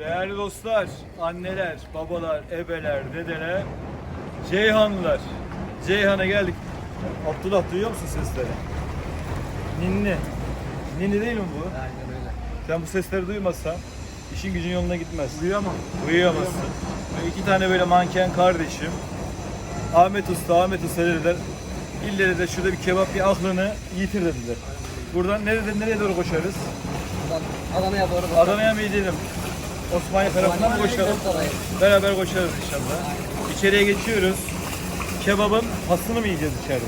Değerli dostlar, anneler, babalar, ebeler, dedeler, Ceyhanlılar. Ceyhan'a geldik. Abdullah duyuyor musun sesleri? Ninni. Ninni değil mi bu? Aynen öyle. Sen bu sesleri duymazsan işin gücün yoluna gitmez. Uyuyamam. Uyuyamazsın. Ve iki tane böyle manken kardeşim. Ahmet Usta, Ahmet Usta dediler. İlle de şurada bir kebap bir aklını yitir dediler. Buradan nereye, nereye doğru koşarız? Adana'ya doğru. Adana'ya mı gidelim? Osmaniye tarafına mı koşalım? Beraber koşarız inşallah. İçeriye geçiyoruz. Kebabın pasını mı yiyeceğiz içeride?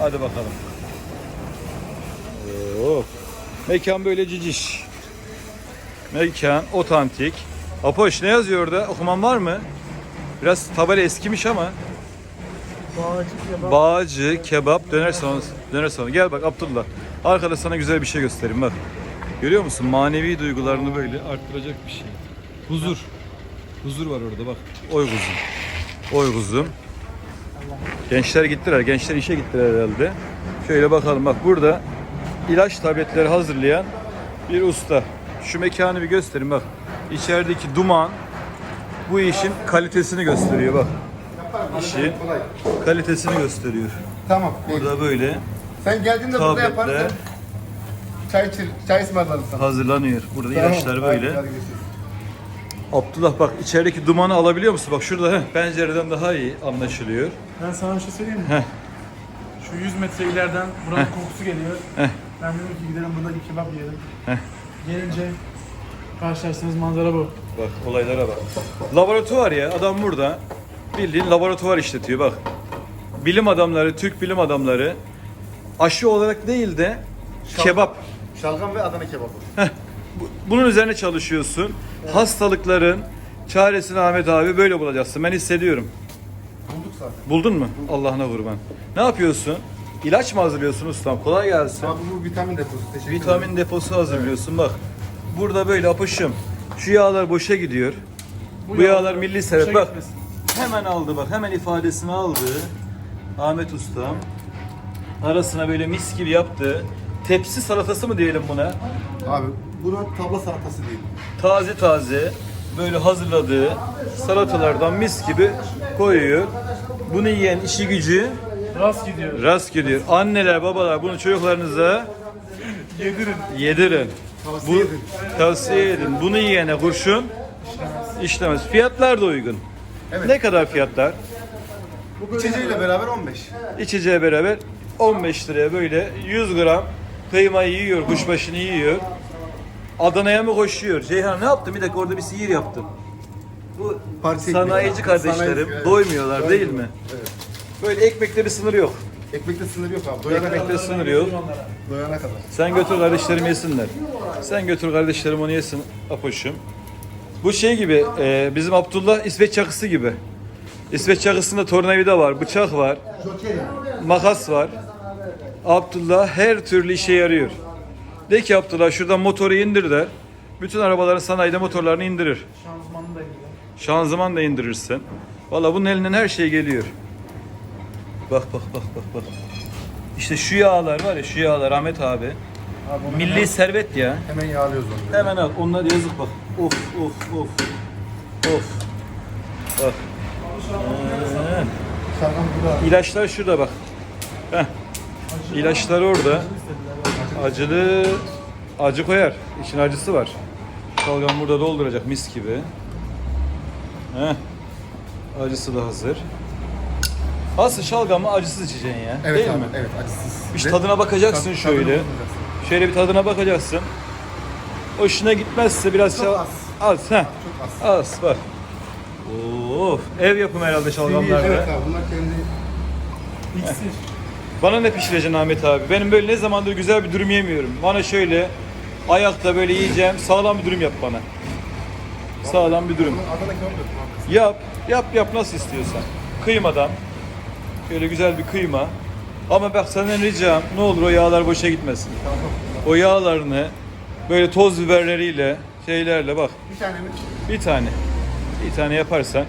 Hadi bakalım. Oo. Mekan böyle ciciş. Mekan otantik. Apoş ne yazıyor orada? Okuman var mı? Biraz tabela eskimiş ama. Bağcı kebap döner salonu. Döner salonu. Gel bak Abdullah. Arkada sana güzel bir şey göstereyim bak. Görüyor musun? Manevi duygularını böyle arttıracak bir şey. Huzur. Huzur var orada bak. Oy kuzum. Oy kuzum. Gençler gittiler. Gençler işe gittiler herhalde. Şöyle bakalım bak burada ilaç tabletleri hazırlayan bir usta. Şu mekanı bir göstereyim bak. İçerideki duman bu işin kalitesini gösteriyor bak. İşin kalitesini gösteriyor. Tamam. Burada böyle Sen geldiğinde burada tabletler yaparız. Çay içir, çay ısmarlarız sana. hazırlanıyor. Burada Tamam, ilaçlar hadi, böyle. hadi görüşürüz. Abdullah bak içerideki dumanı alabiliyor musun? Bak şurada heh, pencereden daha iyi anlaşılıyor. Ben sana bir şey söyleyeyim mi? Heh. Şu 100 metre ileriden buranın Heh. kokusu geliyor. Heh. Ben dedim ki gidelim burada bir kebap yiyelim. Heh. Gelince karşılaştığınız manzara bu. Bak olaylara bak. Laboratuvar ya adam burada bildiğin laboratuvar işletiyor bak. Bilim adamları, Türk bilim adamları aşı olarak değil de kebap. Şalgam ve Adana kebabı. Bu- Bunun üzerine çalışıyorsun. Hastalıkların çaresini Ahmet abi böyle bulacaksın. Ben hissediyorum. Bulduk zaten. Buldun mu? Allah'ına kurban. Ne yapıyorsun? İlaç mı hazırlıyorsun ustam? Kolay gelsin. Abi bu vitamin deposu. Teşekkür ederim. Vitamin deposu hazırlıyorsun bak. Burada böyle apışım. Şu yağlar boşa gidiyor. Bu, yağlar milli sebep. Bak gitmesin. hemen aldı bak. Hemen ifadesini aldı. Ahmet Ustam. Arasına böyle mis gibi yaptı. Tepsi salatası mı diyelim buna? Abi buna tabla salatası değil. Taze taze böyle hazırladığı salatalardan mis gibi koyuyor. Bunu yiyen işi gücü Rast gidiyor. rast gidiyor. Anneler, babalar bunu çocuklarınıza Yedirin. yedirin. Tavsiye Bu, edin. tavsiye edin. Bunu yiyene kurşun işlemez. Fiyatlar da uygun. Evet. Ne kadar fiyatlar? İçeceğiyle beraber 15. İçeceğe beraber 15 liraya böyle 100 gram kıymayı yiyor, kuşbaşını yiyor. Adana'ya mı koşuyor? Ceyhan ne yaptın? Bir dakika orada bir sihir yaptın. Bu Parça sanayici ekmek. kardeşlerim Sanayici, evet. doymuyorlar değil mi? Evet. Böyle ekmekte bir sınır yok. Ekmekte sınır yok abi. Doyana Ekmekte kadar. sınır yok. Doyana kadar. Sen götür kardeşlerim yesinler. Sen götür kardeşlerim onu yesin Apoş'um. Bu şey gibi e, bizim Abdullah İsveç çakısı gibi. İsveç çakısında tornavida var, bıçak var, makas var. Abdullah her türlü işe yarıyor. De ki Abdullah şuradan motoru indir der. Bütün arabaların sanayide motorlarını indirir. Şanzımanı da gidiyor. Şanzıman da indirirsin. Valla bunun elinden her şey geliyor. Bak bak bak bak bak. İşte şu yağlar var ya şu yağlar Ahmet abi. Abi Milli hemen, servet ya. hemen yağlıyoruz onu. Hemen al. Onlar yazık bak. Of of of. Of. Bak. Ee, ilaçlar şurada bak. Heh. İlaçlar orada. Acılı acı koyar. İçin acısı var. Şalgam burada dolduracak mis gibi. Heh. Acısı da hazır. Aslında şalgamı acısız içeceksin ya. Evet Değil abi. mi? Evet acısız. Bir Ve- tadına bakacaksın Tad- şöyle. tadına bakacaksın. Şöyle bir tadına bakacaksın. Hoşuna gitmezse biraz Çok şal- az. Az, ha. Çok az. Az bak. Of, ev yapımı herhalde şalgamlarda. Evet abi bunlar kendi İksir. Bana ne pişireceksin Ahmet abi? Benim böyle ne zamandır güzel bir dürüm yemiyorum. Bana şöyle ayakta böyle yiyeceğim sağlam bir dürüm yap bana. Sağlam bir dürüm. Yap, yap yap nasıl istiyorsan. Kıymadan. Şöyle güzel bir kıyma. Ama bak senden ricam ne olur o yağlar boşa gitmesin. O yağlarını böyle toz biberleriyle şeylerle bak Bir tane mi? bir tane bir tane yaparsan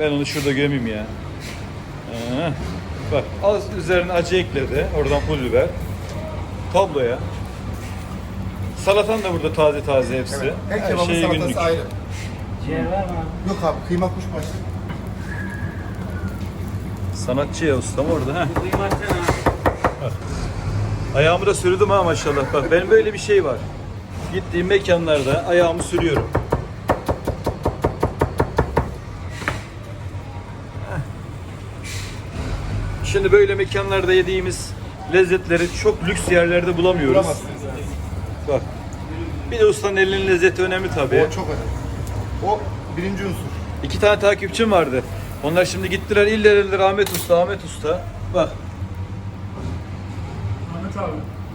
ben onu şurada gömeyim ya. Ee, bak az üzerine acı ekledi. Oradan pul biber. Tabloya. Salatan da burada taze taze hepsi. Evet. Her Her kebabın şey salatası günlük. ayrı. Ciğer var mı? Yok abi kıyma kuşbaşı. Sanatçı ya ustam orada. Heh. Kıyma Ayağımı da sürdüm ha maşallah. Bak benim böyle bir şey var. Gittiğim mekanlarda ayağımı sürüyorum. Şimdi böyle mekanlarda yediğimiz lezzetleri çok lüks yerlerde bulamıyoruz. Bulamazsınız. Bak. Bir de ustanın elinin lezzeti önemli tabii. O çok önemli. O birinci unsur. İki tane takipçim vardı. Onlar şimdi gittiler iller iller Ahmet Usta, Ahmet Usta. Bak Ahmet abi.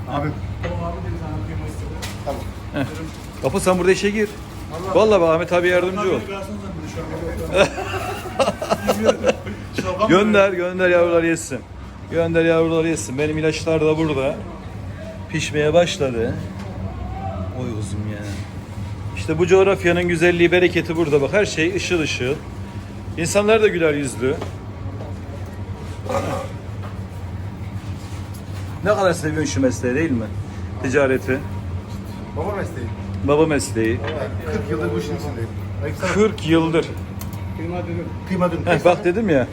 Abi O abi de bir tane kıyma istedi. tamam. Kapı sen burada işe gir. Vallahi bak Ahmet abi yardımcı ol. Gönder, gönder yavrular yesin. Gönder yavrular yesin. Benim ilaçlar da burada. Pişmeye başladı. Oy uzun ya. İşte bu coğrafyanın güzelliği, bereketi burada bak. Her şey ışıl ışıl. İnsanlar da güler yüzlü. Ne kadar seviyorsun şu mesleği değil mi? Ticareti, Baba mesleği. baba mesleği. Ben 40 yıldır bu işin içindeyim. Ayıp sana. 40 yıldır. Kıyma dürüm. Kıyma dürüm. Heh, bak dedim ya.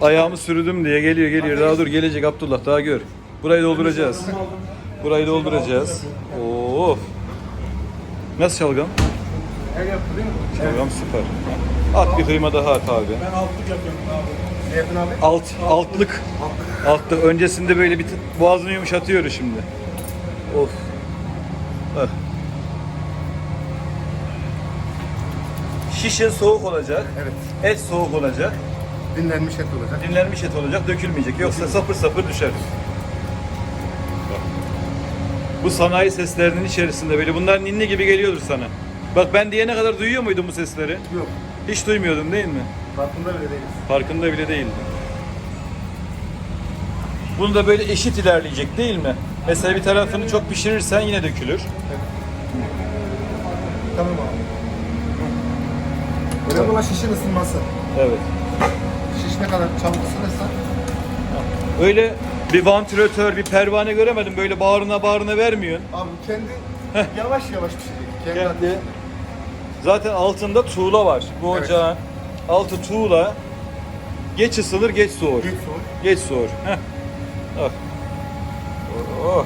Ayağımı sürdüm diye geliyor geliyor. Daha dur gelecek Abdullah daha gör. Burayı dolduracağız. Burayı dolduracağız. Oo. Nasıl şalgam? El yaptı değil mi? Şalgam süper. At bir kıyma daha at abi. Ben altlık yapıyorum abi. Ne yapın abi? Alt, altlık. Altlık. Öncesinde böyle bir boğazını yumuşatıyor şimdi. Of. Bak. Şişe soğuk olacak. Evet. Et soğuk olacak. Dinlenmiş et olacak. Dinlenmiş et olacak, dökülmeyecek. Yoksa sapır sapır düşer. Bu sanayi seslerinin içerisinde böyle bunlar ninni gibi geliyordur sana. Bak ben diyene kadar duyuyor muydun bu sesleri? Yok. Hiç duymuyordun değil mi? Farkında bile değiliz. Farkında bile değildin. Bunu da böyle eşit ilerleyecek değil mi? Mesela bir tarafını çok pişirirsen yine dökülür. Tamam abi. Önemli olan şişin ısınması. Evet. Şiş ne kadar çabuk ısınırsa Öyle bir vantilatör, bir pervane göremedim. Böyle bağrına bağrına vermiyorsun. abi kendi yavaş yavaş pişecek. Kendi, Kendi zaten altında tuğla var. Bu Evet. ocağın altı tuğla. Geç ısınır, geç soğur. Geç soğuk. Geç soğur. Heh. Bak. Oh.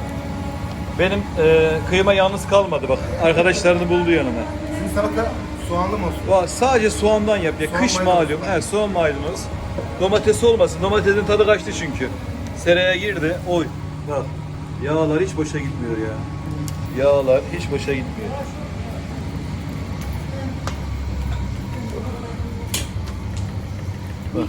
Benim e, kıyma yalnız kalmadı bak. Arkadaşlarını buldu yanıma. Sizin salata soğanlı mı olsun? Va- Sadece soğandan yap ya. Soğan Kış maydanoz. malum. He, soğan maydanoz. Domates olmasın. Domatesin tadı kaçtı çünkü. Seraya girdi. Oy. Bak. Yağlar hiç boşa gitmiyor ya. Yağlar hiç boşa gitmiyor. Bak.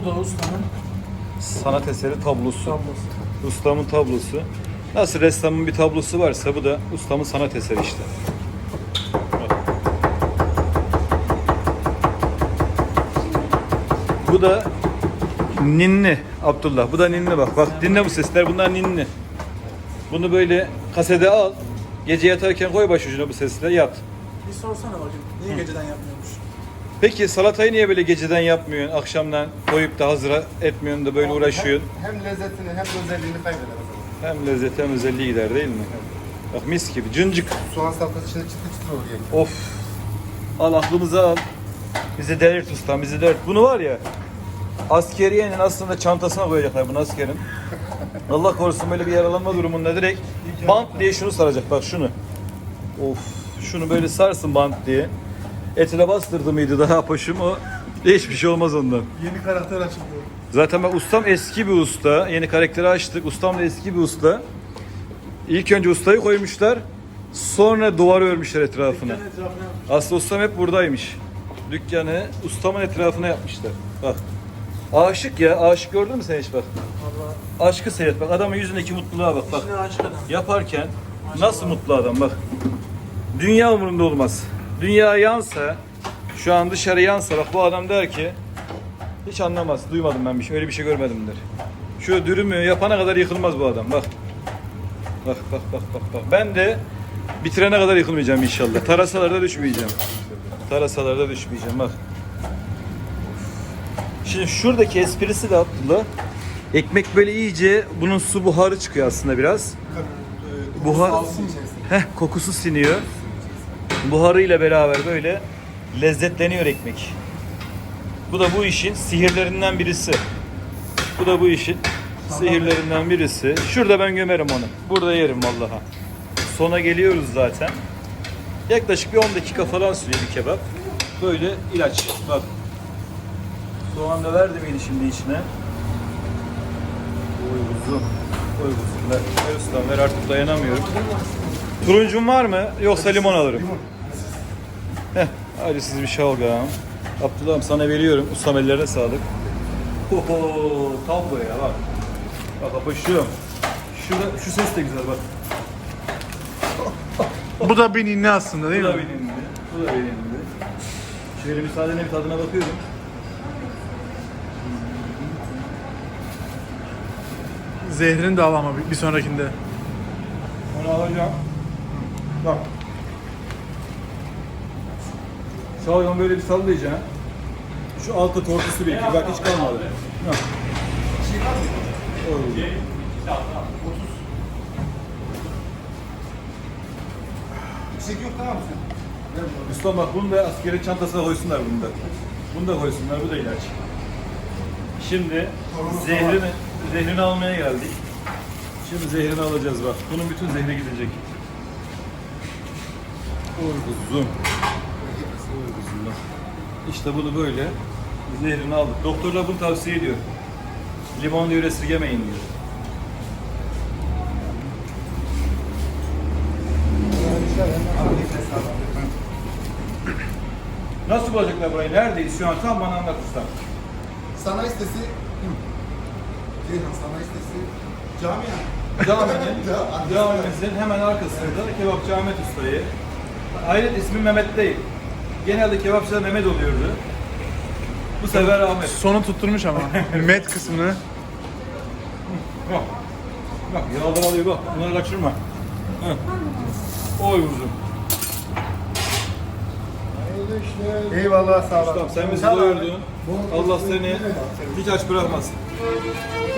Bu da ustanın Sanat eseri tablosu. tablosu. Ustamın tablosu. Nasıl ressamın bir tablosu varsa bu da ustamın sanat eseri işte. Bu da ninni Abdullah. Bu da ninni bak. Bak dinle bu sesler. Bunlar ninni. Bunu böyle kasede al. Gece yatarken koy başucuna bu sesle yat. Bir sorsana bakayım. Niye geceden yapmıyormuş? Peki salatayı niye böyle geceden yapmıyorsun? Akşamdan koyup da hazır etmiyorsun da böyle uğraşıyorsun. Hem, hem lezzetini hem özelliğini kaybeder. Hem lezzeti hem özelliği gider değil mi? Bak mis gibi cıncık. Soğan salatası içinde çıtır çıtır olur yani. Of. Al aklımıza al. Bizi delirt ustam bizi delirt. Bunu var ya askeriyenin aslında çantasına koyacaklar bunu askerin. Allah korusun böyle bir yaralanma durumunda direkt bant diye şunu saracak bak şunu. Of şunu böyle sarsın bant diye. Etine bastırdı mıydı daha paşım o hiçbir şey olmaz ondan. Yeni karakter açılıyor. Zaten bak ustam eski bir usta. Yeni karakteri açtık. Ustam da eski bir usta. İlk önce ustayı koymuşlar. Sonra duvar örmüşler etrafına. Aslında ustam hep buradaymış. Dükkanı ustamın etrafına yapmışlar. Bak. Aşık ya. Aşık gördün mü sen hiç bak. Valla. Aşkı seyret bak. Adamın yüzündeki mutluluğa bak. Bak. İçine aşık adam. Yaparken nasıl mutlu adam bak. Dünya umurunda olmaz. Dünya yansa, şu an dışarı yansa bak bu adam der ki hiç anlamaz. Duymadım ben bir şey. Öyle bir şey görmedim der. Şu dürümü yapana kadar yıkılmaz bu adam. Bak. Bak bak bak bak bak. Ben de bitirene kadar yıkılmayacağım inşallah. Tarasalarda düşmeyeceğim. Tarasalarda düşmeyeceğim bak. Şimdi şuradaki esprisi de Abdullah. Ekmek böyle iyice bunun su buharı çıkıyor aslında biraz. Buhar, heh, kokusu siniyor. Buharıyla beraber böyle lezzetleniyor ekmek. Bu da bu işin sihirlerinden birisi. Bu da bu işin sihirlerinden birisi. Şurada ben gömerim onu. Burada yerim vallaha. Sona geliyoruz zaten. Yaklaşık bir 10 dakika falan sürüyor bir kebap. Böyle ilaç. Bak. Soğan da verdi miydi şimdi içine? Oy kuzum. Oy kuzum. Ver, ver ver artık dayanamıyorum. Turuncun var mı? Yoksa limon alırım. Heh, hadi siz bir şalgam. Abdullah'ım sana veriyorum. Ustam ellerine sağlık. Oho, tablo ya bak. Bak apışıyorum. Şurada, şu ses de güzel bak. Bu da bir ninni aslında değil Bu da mi? benimdi. Bu da benimdi. Şöyle müsaadenle bir tadına bakıyorum. Zehrini de al ama bir- bir sonrakinde. Onu alacağım. Bak. Şalgam böyle bir sallayacağım. Şu altta tortusu belki. Bak hiç kalmadı. Bak. Oy. Şey yok tamam mı sen? Üstam bak bunu da askeri çantasına koysunlar bunu da. Bunu da koysunlar. Bu da ilaç. Şimdi zehrini, zehrini almaya geldik. Şimdi zehrini alacağız bak. Bunun bütün zehri gidecek. Kuzum bak. İşte bunu böyle zehrini aldık. Doktorlar bunu tavsiye ediyor. Limon diyor esirgemeyin diyor. Nasıl bulacaklar burayı? Neredeyiz şu an? Tam bana anlat usta. Sanayi sitesi. Ceyhan sanayi sitesi. Camia. Caminin, camimizin hemen arkasında kebapçı Ahmet Usta'yı. Hayret ismi Mehmet değil. Genelde kebapçıda Mehmet oluyordu. Bu sefer Ahmet. Sonu tutturmuş ama. Met kısmını. Bak. Bak yağdan alıyor bak. Bunları kaçırma. Heh. Oy uzun. Eyvallah sağ ol. Ustam sen bizi doyurdun. Allah seni hiç aç bırakmasın.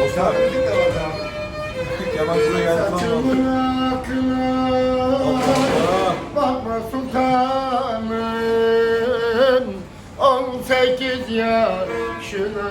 Dostlar. Şahitlik de var abi. Yabancıda geldi falan. Saçımın akına Allah. Bakma sultanım 18 yaşına